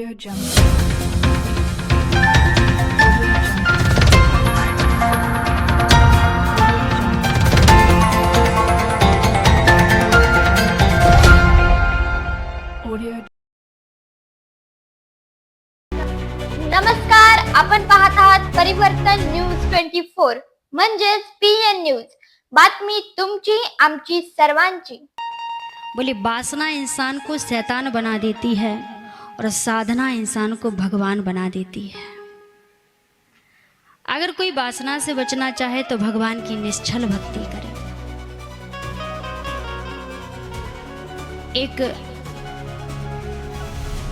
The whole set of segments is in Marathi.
Audio Jungle. नमस्कार आपण पाहत आहात परिवर्तन न्यूज़ ट्वेंटी फोर म्हणजेच पी एन न्यूज़. बातमी तुमची आमची सर्वांची. बोले बासना इंसान को शैतान बना देती है. और साधना इंसान को भगवान बना देती है। अगर कोई वासना से बचना चाहे तो भगवान की निश्चल भक्ति करे। एक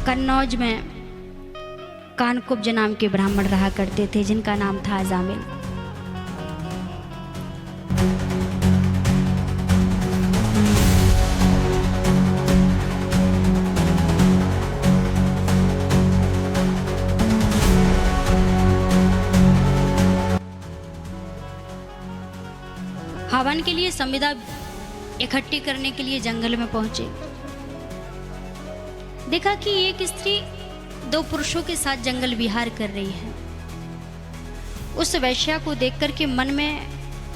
कन्नौज में कानकुब्ज नाम के ब्राह्मण रहा करते थे, जिनका नाम था जामिल हवन के लिए संविदा इकट्ठी करने के लिए जंगल में पहुँचे। देखा कि एक स्त्री दो पुरुषों के साथ जंगल विहार कर रही है। उस वैश्या को देखकर के मन में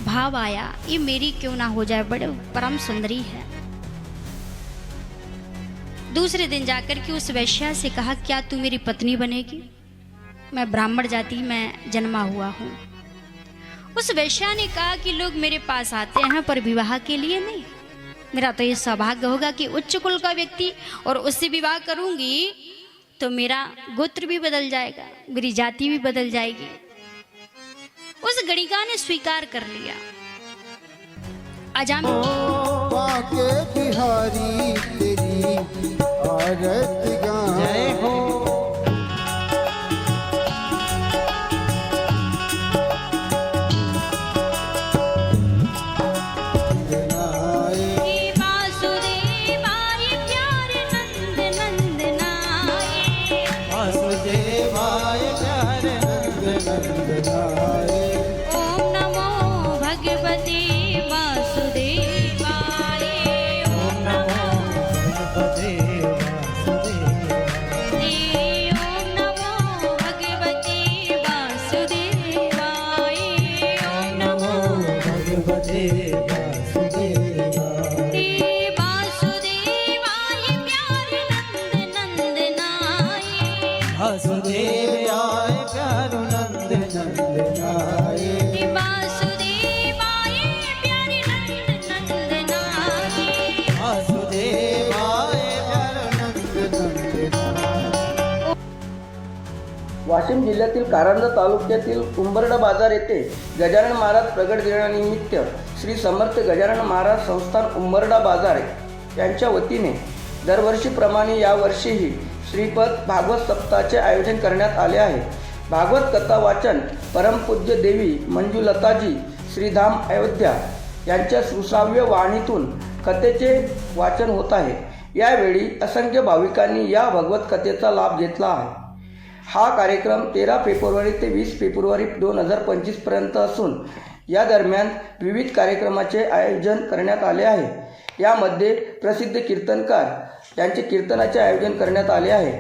भाव आया, ये मेरी क्यों ना हो जाए? बड़े परम सुंदरी है। दूसरे दिन जाकर के उस वैश्या से कहा, क्या तू मेरी पत्नी बनेगी? मैं ब्राह्मण जाति, में जन्मा हुआ हूँ। उस वैश्या ने कहा कि लोग मेरे पास आते हैं पर विवाह के लिए नहीं। मेरा तो ये सौभाग्य होगा कि उच्च कुल का व्यक्ति और उससे विवाह करूँगी तो मेरा गोत्र भी बदल जाएगा, मेरी जाति भी बदल जाएगी। उस गणिका ने स्वीकार कर लिया। अजाम बिहारी वाशिम जिल्ह्यातील कारंजा तालुक्यातील उंबरडा बाजार येथे गजानन महाराज प्रगट दिनानिमित्त श्री समर्थ गजानन महाराज संस्थान उंबरडा बाजार यांच्या वतीने दरवर्षीप्रमाणे यावर्षीही श्रीपद भागवत सप्ताहाचे आयोजन करण्यात आले आहे. भागवत कथा वाचन परमपूज्य देवी मंजुलताजी श्रीधाम अयोध्या यांच्या सुश्राव्य वाणीतून कथेचे वाचन होत आहे. यावेळी असंख्य भाविकांनी या भगवत कथेचा लाभ घेतला आहे. हा कार्यक्रम तेरा फेब्रुवारी ते वीस फेब्रुवारी दोन हजार पंचवीसपर्यंत असून या दरम्यान विविध कार्यक्रमाचे आयोजन करण्यात आले आहे. यामध्ये प्रसिद्ध कीर्तनकार यांचे कीर्तनाचे आयोजन करण्यात आले आहे.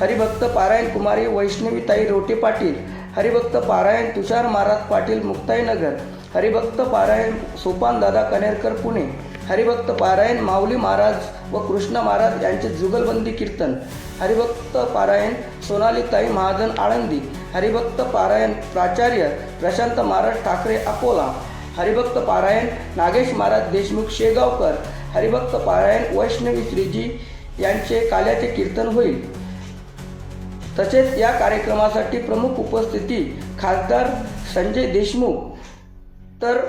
हरिभक्त पारायण कुमारी वैष्णवीताई रोटे पाटील हरिभक्त पारायण तुषार महाराज पाटील मुक्ताईनगर हरिभक्त पारायण सोपान दादा कनेरकर पुणे हरिभक्त पारायण माऊली महाराज व कृष्ण महाराज यांचे जुगलबंदी कीर्तन. हरिभक्त पारायण सोनालीताई महाजन आळंदी. हरिभक्त पारायण प्राचार्य प्रशांत महाराज ठाकरे अकोला. हरिभक्त पारायण नागेश महाराज देशमुख शेगावकर. हरिभक्त पारायण वैष्णवी श्रीजी यांचे काल्याचे कीर्तन होईल. तसेच या कार्यक्रमासाठी प्रमुख उपस्थिती खासदार संजय देशमुख. तर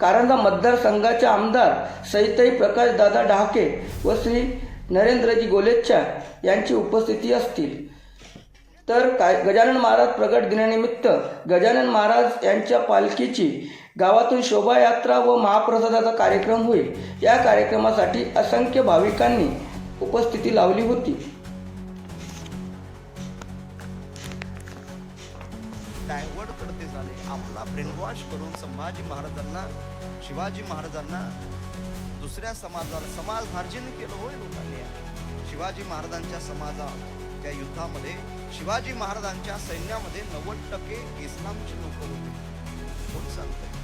कारंजा मतदारसंघाचे आमदार सईताई प्रकाशदादा डहाके व श्री नरेंद्रजी गोलेच्छा यांची उपस्थिती असतील. तर काय गजानन महाराज प्रगट दिनानिमित्त गजानन महाराज यांच्या पालखीची गावातून शोभायात्रा व महाप्रसादाचा कार्यक्रम होईल. या कार्यक्रमासाठी असंख्य भाविकांनी उपस्थिती लावली होती. डायव्हर्ट करते झाले. आपला ब्रेनवॉश करून संभाजी महाराजांना शिवाजी महाराजांना दुसऱ्या समाजाला समाज मार्जिन केलं होय लोकांनी. शिवाजी महाराजांच्या समाजात त्या युद्धामध्ये शिवाजी महाराजांच्या सैन्यामध्ये नव्वद टक्के इस्लामचे लोक होते. कोण सांगतंय?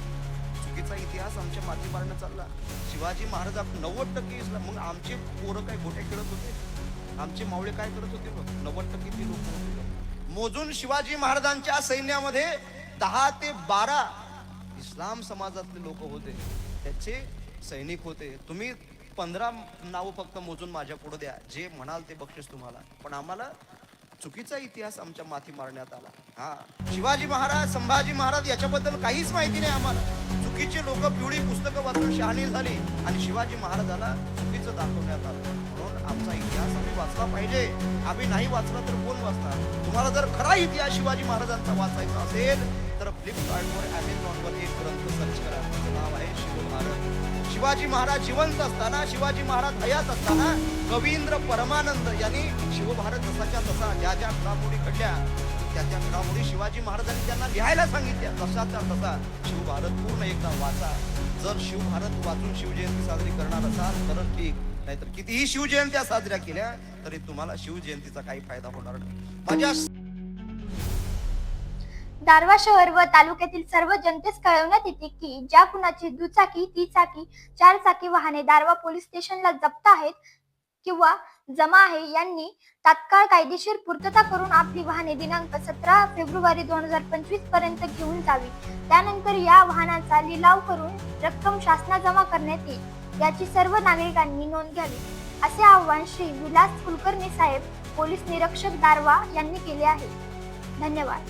चुकीचा इतिहास आमच्या मातीमारणं चालला. शिवाजी महाराज नव्वद टक्के इस्लाम मग आमचे पोरं काय गोटे खेळत होते? आमचे मावळे काय करत होते बघ? नव्वद टक्के ते लोक होते. मोजून शिवाजी महाराजांच्या सैन्यामध्ये दहा ते बारा इस्लाम समाजातले लोक होते. त्याचे सैनिक होते. तुम्ही पंधरा नावं फक्त मोजून माझ्या पुढे द्या. जे म्हणाल ते बक्षीस तुम्हाला. पण आम्हाला चुकीचा इतिहास आमच्या माथी मारण्यात आला. हा. शिवाजी महाराज संभाजी महाराज याच्याबद्दल काहीच माहिती नाही आम्हाला. चुकीचे लोक पिवळी पुस्तकं वाचून शहाणी झाली आणि शिवाजी महाराजाला चुकीचं दाखवण्यात आलं. आमचा इतिहास आम्ही वाचला पाहिजे. आम्ही नाही वाचला तर कोण वाचणार? तुम्हाला जर खरा इतिहास शिवाजी महाराजांचा वाचायचा असेल तर फ्लिपकार्टवर अमेझॉनवर एक ग्रंथ सर्च करा. त्याचं नाव आहे शिवभारत शिवाजी महाराज जिवंत असताना शिवाजी महाराज हयात असताना कवींद्र परमानंद यांनी शिवभारत जसाच्या तसा ज्या ज्या घडामोडी घडल्या त्या त्या घडामोडी शिवाजी महाराजांनी त्यांना लिहायला सांगितल्या. तसाच्या तसा शिवभारत पूर्ण एकदा वाचा. जर शिवभारत वाचून शिवजयंती साजरी करणार असाल तर ठीक. नाहीतर कितीही शिवजयंत्या साजऱ्या केल्या तरी तुम्हाला शिवजयंतीचा काही फायदा होणार नाही. माझ्या दारवा शहर व तालुक्यातील सर्व जनतेस कळवण्यात येते की ज्या कुणाची दुचाकी तिचाकी चार चाकी वाहने दारवा पोलीस स्टेशनला जप्त आहेत किंवा जमा आहे यांनी तात्काळ कायदेशीर पूर्तता करून आपली वाहने दिनांक सतरा फेब्रुवारी दोन हजार पंचवीसपर्यंत घेऊन जावी. त्यानंतर या वाहनाचा लिलाव करून रक्कम शासना जमा करण्यात येईल. याची सर्व नागरिकांनी नोंद घ्यावी असे आवाहन श्री विलास कुलकर्णी साहेब पोलीस निरीक्षक दारवा यांनी केले आहे. धन्यवाद.